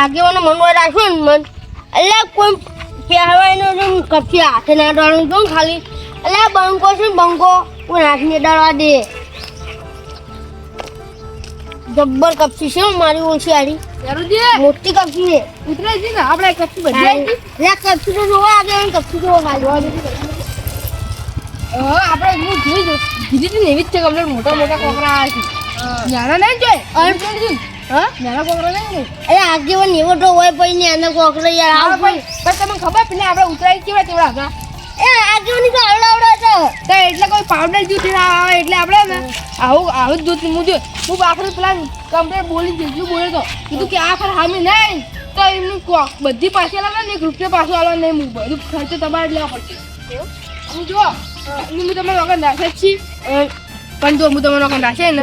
આગેવાનો મનમાં રાખ્યો ને મન. એટલે કોઈ પહેરવાયનો જો કપી હાથે ના ડરવાનું જો ખાલી. એટલે બંકો છે ને બંકો કોઈ નાખીને ડરવા દે. જબ્બર કપચી છે મારી ઓછી મોટી કપચી છે. ને આપણે કચ્છી બધી લે કપચી તો જોવા આગળ કપચી જોવા ખાલી આપણે હું જોઈ જો કીધી એવી જ છે કમ્પ્લેટ મોટા મોટા કોકરા આવે છે નહીં નાના કોકરા નહીં ને? એટલે આગેવાન એવો તો હોય પછી ને એને કોકરો યાર હા ભાઈ. પણ તમને ખબર પેલા આપણે ઉતરાય કેવા તેવડા હતા એ આગેવાની તો આવડા આવડા હતા. તો એટલે કોઈ પાવડર દૂધ આવે એટલે આપણે ને આવું આવું જ દૂધ હું જો હું આખરે પેલા કમ્પ્લેટ બોલી જેટલું બોલ્યો તો? કીધું કે આ ખર હામી નહીં. તો એમનું કો- બધી પાછી આલવા ને એક રૂપિયા પાછો આવે નહીં હું બધું ખર્ચો તમારે લેવા પડશે. હું જો હું તમારે વગર નાખે જ છીએ પણ જો હું તમારે વગર નાખે ને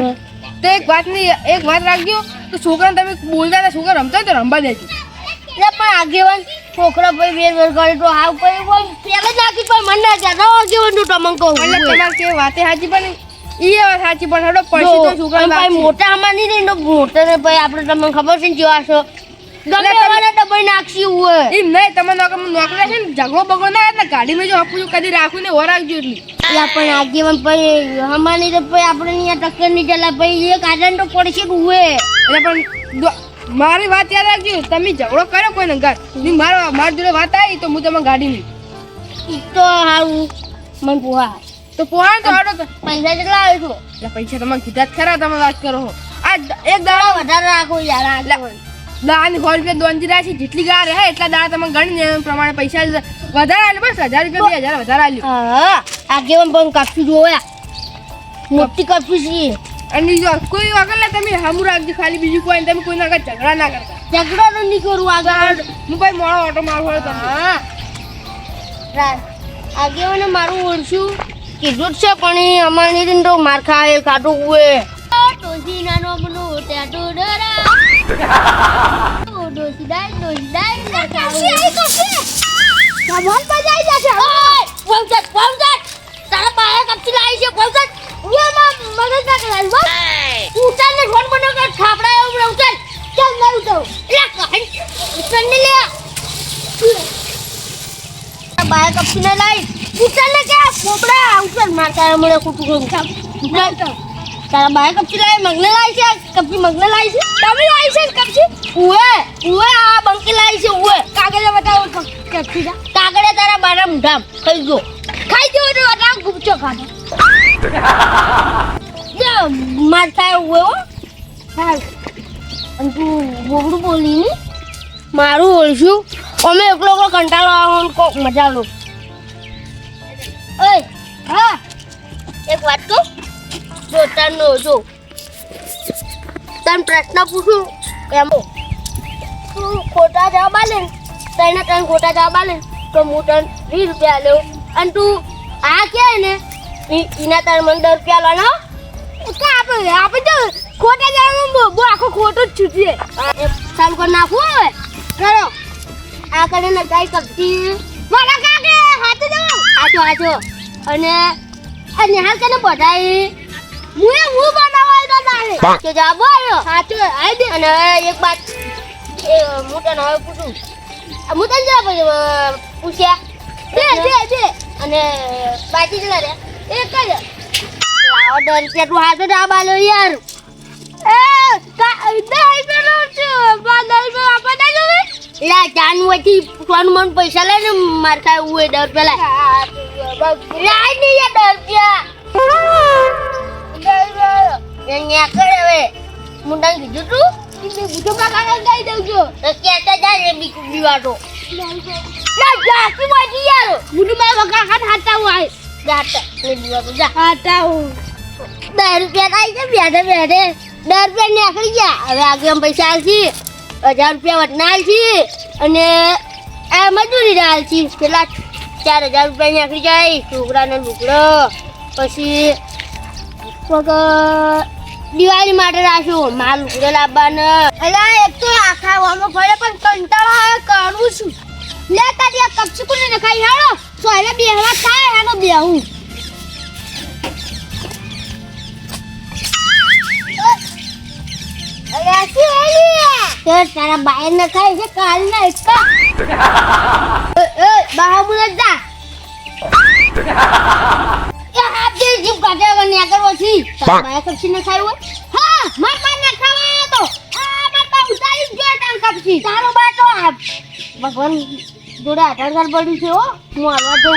તો એક વાત નહીં એક વાત રાખજો તો છોકરાને તમે બોલતા હતા છોકરા રમતા તો રમવા દેજો. એટલે પણ આગેવાન છોકરા ભાઈ વેર વેર કરે તો હાવ કઈ કોઈ પેલા નાખી પણ મને ના ચાલે આગેવાનનું તમને કહું. એટલે તમારે કે વાતે સાચી પણ એ વાત સાચી પણ હડો પછી તો છોકરા મોટા આમાં નહીં મોટા ને ભાઈ આપણે તમને ખબર છે ને જેવા છો ગમે એટલે નાખશી હોય. એમ નહીં તમે નોકર નોકરા છે ને ઝઘડો બગડો ના એટલે ગાડીમાં જો હપું કદી રાખું ને રાખજો એટલી. એટલે પણ આગેવાન ભાઈ અમારી તો ભાઈ આપણે અહીંયા ટક્કર નહીં ચાલે ભાઈ એક આદન તો પડશે જ હોય એટલે પણ મારી વાત યાદ રાખજો તમે ઝઘડો કર્યો કોઈ ને મારો મારી જોડે વાત આવી તો હું તમે ગાડી નહીં તો હારું મને પુહા તો પોહાણ તો તો. પૈસા કેટલા આવે છો? એટલે પૈસા તમે કીધા જ ખરા તમે વાત કરો આ એક દાડો વધારે રાખો યાર આગેવાન દાની સો રૂપિયા દોંજી રહ્યા છે. જેટલી ગા રહે એટલા દાડા તમે ગણીને એ પ્રમાણે પૈસા વધારે આલે બસ હજાર રૂપિયા બે હજાર વધારે આલ્યું. હા આગેવાન પણ કાપી જોયા મોટી કાપી છે. અને જો કોઈ વગર ના તમે હામુ રાખજો ખાલી બીજું કોઈ તમે કોઈના આગળ ઝઘડા ના કરતા. ઝઘડા તો નહીં કરું આગળ. હું ભાઈ મોડો ઓટો મારવો હોય તમે હા. રા- આગેવાને મારું ઓળશું? કીધું જ છે પણ અમારી રીત તો માર ખાય કાઢું હોય તો નાનો બનો ટેટો ડરા ડોસી દાઈ ડોસી દાઈ કાશી આઈ કાશી સામાન બજાઈ જશે ઓય વંશત વંશત તારા પાસે કપચી લાવી છે વંશત ઉયામાં મગજ ના કરાય બસ ઉતાર ને ફોન બનો કર થાપડા એવું ઉતાર ચાલ ના ઉતાર એટલે કહી ઉતાર ને લે બાય કપચી ને લાઈ ઉતાર ને કે પોપડા ઉતાર માર તારા મળે ખોટું કરું ઉતાર તારા બાય કપચી લાઈ મગને લાઈ છે કપચી મગને લાઈ છે? તમે લાઈ છે કપચી? ઉએ ઉએ આ બંકી લાઈ છે ઉએ કાગળે બતાવો કપચી જા કાગળે તારા બારા મુઢામ ખાઈ ગયો. ખાઈ ગયો તો અટા ગુપચો ખાધો. યા માર થાય ઉએ હો. હાલ. અને તું બોબડું બોલી ની મારું ઓળશું. અમે એકલો એકલો કંટાળો આવવાનો કોક મજા લો. ઓય હા. એક વાત કહું? જો તને જો. તને પ્રશ્ન પૂછું એમ. તું ખોટા જવાબ આલે તને તને ખોટા જવાબ આલે તો હું તને વીસ રૂપિયા લેવું અને તું આ કે ને એના તારે મને દસ રૂપિયા લાનો આપણે આપણે તો ખોટા જવાનું બહુ આખો ખોટો જ છૂટીએ ચાલુ કરી નાખવું હવે. કરો આ કરીને કઈ કપટી મારા કાકે હાથે જાવ આજો આજો અને નિહાલ કને બધાઈ મુએ હું બનાવાય તો તારે? કે જા આવ્યો? સાચો આઈ દે. અને એક વાત એ હું તને હવે પૂછું. હું તને જવાબ પૂછ્યા. દે દે દે અને બાકી જલા રે એક જ. લાવો રૂપિયા તું હાથે જા આલ્યો યાર. એ કા દે પેલો છું. પેલો આપણે દઈ જોવે લા જાનવતી સોન મન પૈસા લે ને માર ખાય ઉએ દર પેલા લાઈ નહીં ડર રૂપિયા ન્યા કરે હવે. મુંડા કીધું તું? કાકા દઈ દઉં છું તો કેતા જાય બી કુબી વાટો લા જાકી વાટી યાર. બુધો મારા કાકા હાતા હોય જાતા ને દીવાતો જા. હાતા હું દસ રૂપિયા થાય છે બેઠે બેઠે. દસ રૂપિયા નીકળી ગયા. હવે આગળ પૈસા આવશે હજાર રૂપિયા વટના આવશે અને આ મજૂરી આલશી. પેલા ચાર હજાર રૂપિયા નીકળી જાય છોકરાનો લુગડો પછી કોક દિવાળી માટે રાખ્યું માલ લુગડો ને અલા એક તો આખા વાળો ફરે પણ કંટાળો આવે કરું છું. લે તારી આ કપચી કોને નખાઈ હાડો. સોયલે બેહવા થાય એનો બેહું. તારા બાય નખાય છે કાલ ના એકતા એ એ બહામુલ જા. એ હાથ દે જીપ આગળ વછી તારા કપસી ને ખાય હા માર બાય ને ખાવા તો. આ માર બા ઉતારી જ તાર કપસી તારો બા તો ભગવાન જોડે આધાર કાર્ડ પડ્યું છે હો. હું આવા તો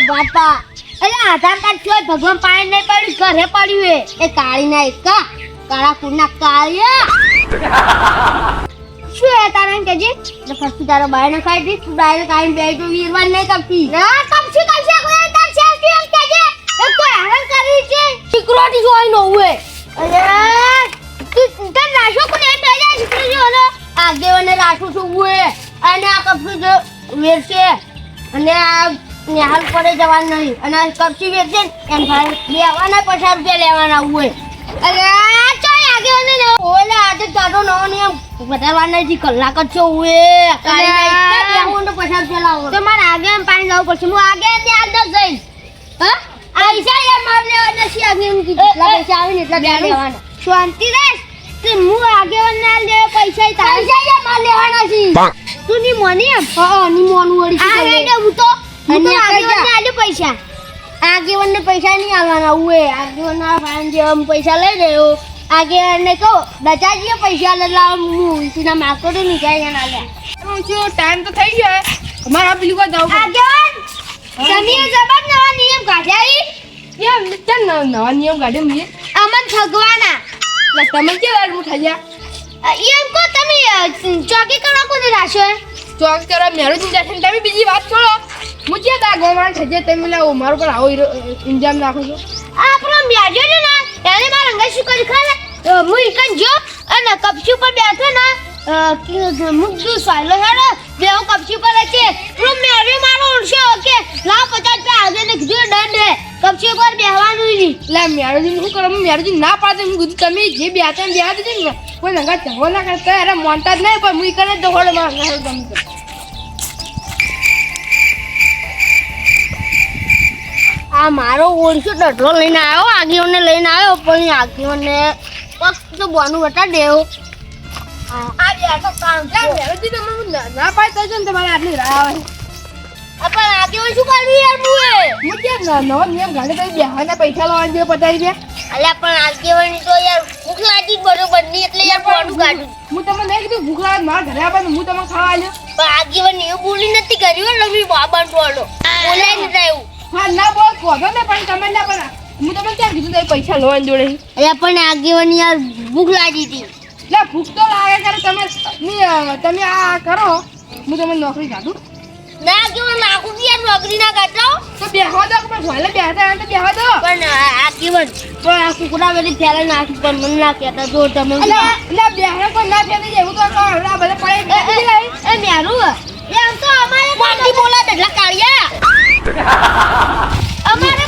અરે આધાર કાર્ડ છે ભગવાન પાણી નહીં પડ્યું ઘરે પડ્યું એ. કાળી ના એકા કાળા કુરના કાળિયા. શું હે તારે કે જે એટલે તારો બાય ના ખાઈ દી. તું ડાયરેક્ટ આઈને બે તો વીરવાન નહીં કપતી ના કપસી કપસી કોઈ તાર છે એ કોઈ હેરાન કરી છે? સિક્યુરિટી જોઈ નો હોય અરે તું તને રાશો કોને એમ બે જાય સિક્યુરિટી હોનો આગેવાને રાશો છું હોય અને આ કપસી જો વેરશે. અને આ નિહાલ પડે જવાનું નહીં. અને આ કપસી વેચશે એમ ભાઈ લેવાના પચાસ રૂપિયા લેવાના હોય અરે ચાય આગેવાને ઓલે આજે તારો નવો નિયમ વધારવાના નથી કલાક જ છો ઓએ કાળી ના એક લેવું તો પચાસ રૂપિયા લાવો. તો મારે આગે એમ પાણી લાવવું પડશે. હું આગે ત્યાં અંદર જઈશ આગે એમ કીધું એટલા પૈસા આવે ને એટલા જ લેવાના. શાંતિ રાખ. તે હું આગેવાન ના દે પૈસા પૈસા યાર માર લેવાના છે. તું ની મોની એમ? હા ની મોનું વળી આ રેડે હું તો હું તો આગેવાન ને આલે પૈસા. આગેવાન ને પૈસા નહીં આલવાના ઉએ આગેવાન ના ફાન જે પૈસા લઈ રહ્યો. આગેવાન ને કહો દચાજીએ પૈસા લઈ લાવ. હું સીના માકો તો નહીં જાય ના લે. હું ટાઈમ તો થઈ ગયો અમારા પેલી કોઈ જવું આગેવાન તમે જબર નવા નિયમ કાઢ્યા ઈ ચાલ નવા નિયમ કાઢ્યો મેં અમન ઠગવાના એટલે તમે કેવા વાર ઉઠા ગયા એમ કો તમે ચોકી કરવા કોને રાશો ચોક કરવા મેરો ચિંતા છે તમે બીજી વાત છોડો. હું ક્યાં દા ગોમાન છે તમે લાવો મારો પર આવો ઇન્જામ નાખો છો? આપણો બ્યાજો ને એને મારા અંગે શું કરી ખાલે હું ઈકન જો અને કપસી ઉપર બેઠો ને મુદ્દુ સાયલો હેડો બેવ કપસી ઉપર છે. પેલો મેરે મારો ઓળશો કે લા પચાસ રૂપિયા આજે ને કીધું દંડ હે. કપસી ઉપર બેહવાનું નહીં એટલે મેરોજી શું કરો? મેરોજી ના પાડે હું કીધું તમે જે બે ત્રણ બે દીધી ને. કોઈ નગા ચહો ના કરતા અરે મોનતા જ નહીં પણ હું કરે તો હોડે માર ના આ મારો ઓળશો ડઢલો લઈને આવ્યો આગીઓને લઈને આવ્યો પણ આગેવને ફક્ત બોનું બતા દેવો. આ બે તો ના- ના ને તમારે આટલી રાહ આવે. પણ આગળ શું કરવું યાર મુએ? હું ક્યાં નવો નિયમ કાઢે તો બેહાના પૈસા લાવવા દે પતાવી દે. અલ્યા પણ આગેવાની તો યાર ભૂખ લાગી બરોબરની એટલે યાર બોનું કાઢું. હું તમને નહીં કીધું ભૂખ લાગે મારા ઘરે આવે હું તમને ખાવા આવ્યો પણ આગેવાની એવું બોલી નથી કર્યું હો લવી બાબા ટોળો બોલાય એવું. હા ના બોલ કહો ને પણ તમે ના પણ હું તમને ક્યાં કીધું તમે પૈસા લોન જોડે અલ્યા પણ આગેવાની યાર ભૂખ લાગી હતી. એટલે ભૂખ તો લાગે ત્યારે તમે તમે આ કરો. હું તમને નોકરી કાઢું. ના કેવું નાખું કે યાર નોકરી ના કાઢો તો બેહવા દો પણ ભલે બેહતા તો બેહવા દો. પણ આગેવાન પણ આ કુકડા બધી ફેલા નાખી પણ મને ના કહેતા જો તમે એટલે એટલે બેહવા પણ ના ફેરી જાય એવું તો કહો આ બધા પડે એ- મેરું હે? એમ તો અમારે બોલા એટલા કાળિયા. અમારે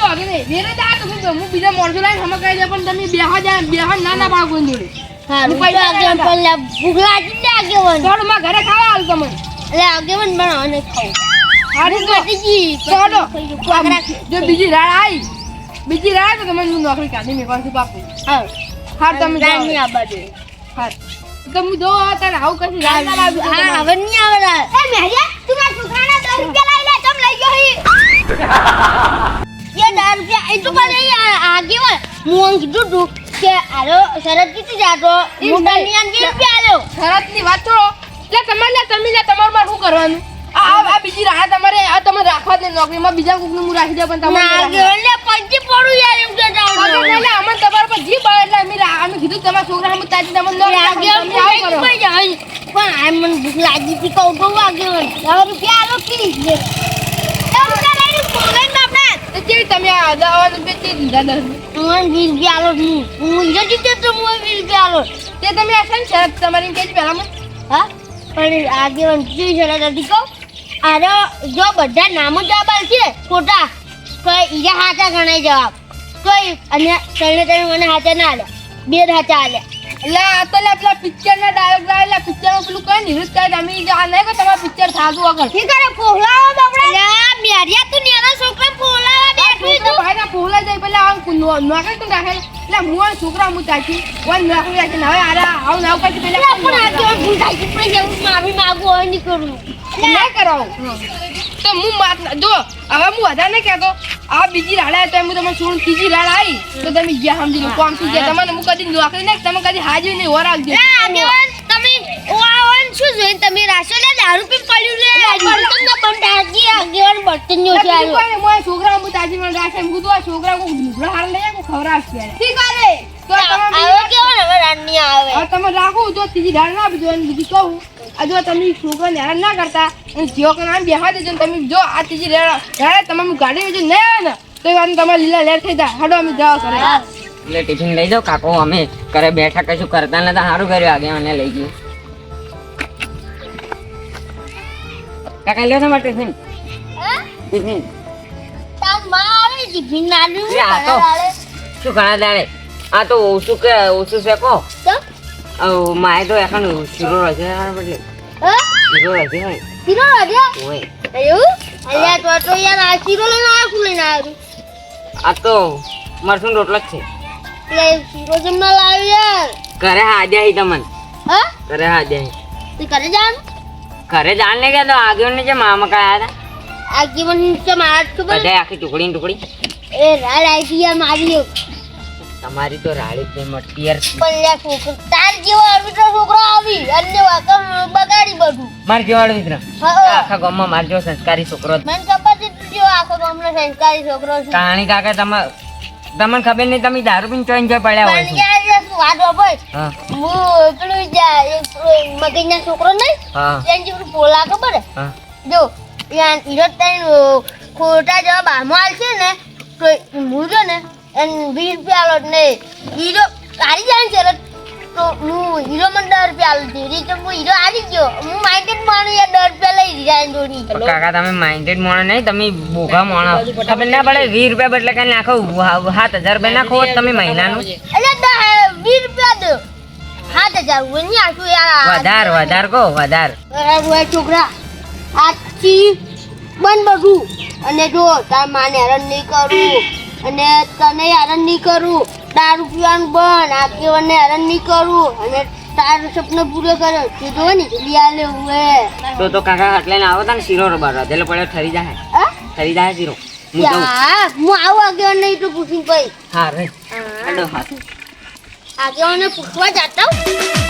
બેહવા હવે નહીં. બેરે જા તો હું હું બીજા મોરસો લાઈને હમણાં કહી દે પણ તમે બેહવા જાય બેહવા ના ના પાડો કોઈ જોડે. હારું હું પૈસા આગેવાન પણ ભૂખ લાગી ને આગેવાન. ચાલો માં ઘરે ખાવા આલ તમને એટલે આગેવાન પણ અને ખાવું હારું ભૂખ તો મટી ગઈ ચાલો. પછી ખોરાક રાખી. જો બીજી રાડ આવી બીજી રાડ તો તમને હું નોકરી કાઢી મેકવાનું પાકું. હારું. હાર તમે રાત નહીં જાઓ આવવા જોઈએ. તો હું જો તારે આવું કશું રાડ ના લાવી હા હવે નહીં આવે એ મેરિયા તું મારા છોકરાના દસ રૂપિયા લઈ લે ચમ લઈ ગયો હી. એ દસ રૂપિયા એ તો પણ એ આ- આગેવાન હું કીધું તું કે આરો શરત કીધી જાતો. તને આમ વીસ રૂપિયા આલ્યો શરતની વાત છોડો એટલે તમારે તમે લે તમારું મારે શું કરવાનું? આ આ- બીજી રાહ તમારે આ તમારે રાખવા જ નહીં નોકરીમાં બીજા કોકને હું રાખી દઉં પણ તમારે ના નહીં રાખવાનું. આગેવાન લે પંચી પડું યાર એમ કે જાઉં પગાર નહીં લે, અમને તમારા પર જીભ આવે એટલે અમે અમે કીધું તમારા છોકરા અમે તાજી તમને ન પણ આ મને ભૂખ લાગી હતી કહું તો આગેવાન દસ રૂપિયા આલો પ્લીઝ લે એ રૂપિયા લઈને ફોન કેવી તમે આ દવાનું બે તે દીધા દસ. મને વીસ રૂપિયા આલો હું. હું જતી તે મને વીસ રૂપિયા આલો. તે તમે આ છે ને શરત તમારી કેજી પહેલામાં હા? પણ આગેવાન કેવી શરત હતી કહું? અરે જો બધા નામો જવાબ આવશે ખોટા તો ઈજા હાચા ગણાય જવાબ. કોઈ અને તને તને મને હાચા ના આલ્યા બે જ હાચા આલ્યા એટલે આ તો લે પેલા પિક્ચર ના ડાયરેક્ટ લાવેલા પિક્ચરમાં પેલું કઈ નિવૃત્ત કરે અમે ઈ આ નહીં કે તમારું પિક્ચર થાતું વગર. ઠીક છે ફોલાવા બાપડા? લે મેરિયા તું નેના છોકરા. ફોલાવા છોકરા તું ભાઈના ફોલા જાય પેલા આમ નોકરી તો રાખે? એટલે હું છોકરા હું તાકી કોઈ નોકરી રાખીને હવે આરે આવું ના આવું પછી પેલા પણ આગેવાન ભૂલ થાય છે પણ એવું માફી માંગુ હવે નહીં કરું. ના કરાવું. તો હું માત જો હવે હું વધારે નહીં કહેતો. આ બીજી રાડા તો હું તમને છોડું ત્રીજી રાડ આવી તો તમે ગયા સમજી લો કોમ થઈ ગયા. તમને હું કદી નોકરી નહીં તમે કદી હાજરી નહીં ઓર આવજો તમે શું જોઈને તમે રાશો લે દારૂ પી પડ્યું લે બર્તન ના બંધાજી આગેવાન બર્તન નો છે આવ્યો કોઈ મોય છોકરા મુ તાજી મને રાખે મુ આ છોકરા કો ઢીકડો હાલ લઈ કોઈ ખવડાવશે યાર. ઠીક છે તો તમે આવો કેવો ને હવે રાની આવે. હવે તમે રાખો તો ત્રીજી ઢાળ ના બીજો અને બીજી કહું. આ જો તમે છોકરાને હેરાન ના કરતા અને જીઓ કે નામ બેહા દેજો ને તમે જો આ ત્રીજી દાળ દાળ તમે ગાડી વેજો ને ને તો એ વાત તમારે લીલા લેર થઈ જાય. હાડો અમે જાઓ કરે. એટલે ટિફિન લઈ જાઓ કાકો અમે ઘરે બેઠા કશું કરતા નતા સારું કર્યું આગે મને લઈ ગયું. કાકા માટે આ તો. ઓછું કે ઓછું શેકો તો? એખાન આ તો મરસું રોટલા જ છે. લે શીરો જમવા લાવ્યો ઘરે હાજ્યા હી હા? ઘરે હાજ્યા ઘરે જાન ઘરે જાણ નહીં ગયા તો આગળ ને જે મામા કયા હતા? આ જીવન છે મારા ખબર બધા આખી ટુકડી ટુકડી. એ રાડ આવી યાર મારી તમારી તો રાડી જ નહીં મળતી યાર. પલ્લા છોકરો તાર જેવો અરબીટો છોકરો આવી. અને વાકમ બગાડી બધું. માર જેવો મિત્ર. હા. આખા ગામમાં માર જેવો સંસ્કારી છોકરો મને ખબર છે તું જેવો આખો ગામનો સંસ્કારી છોકરો છે. કાણી કાકા તમે તમને ખબર નહીં તમે દારૂ પીને ચોઈન ચોઈ પડ્યા હોય છો વાત વાપર હા. હું પેલું મગજના છોકરો નહીં હા. તેને જે પેલું પોલા ખબર જો હીરો ખોટા જેવા બામો આલશે ને તો હું જો ને એને વીસ રૂપિયા આલો નહીં હીરો હારી જાય ને ચલો તો હું હીરો મને દસ રૂપિયા આલું છું. રીતે હું હીરો હારી ગયો. હું માઇન્ડેડ માણું યાર દસ રૂપિયા લઈ એની જોડી. કાકા તમે માઇન્ડેડ મોણો નહીં તમે બોઘા મોણો ખબર ના પડે વીસ રૂપિયા બદલે કઈ નાખો સાત હજાર રૂપિયા નાખો તમે મહિનાનું. એટલે વીસ રૂપિયા દો સાત હજાર નહીં યાર વધાર વધાર કહો વધાર. બરાબર છોકરા આજથી બંધ બધું. અને જો તાર માને હેરાન નહીં કરું. અને તને હેરાન નહીં કરું. દારૂ પીવાનું બંધ. આગેવાનને હેરાન નહીં કરું. અને તારું સપનો પૂરો કરો. જો ને જલ્દી આલે હુએ તો તો કાકા એટલે ને આવો તા શીરો રબર એટલે પડ્યો ઠરી જાય હા? ઠરી જાય શીરો. હું આવું આગેવાન નહીં તો પૂછું ભાઈ હા રે. હેડો હા આગેવાને પૂછવા જતા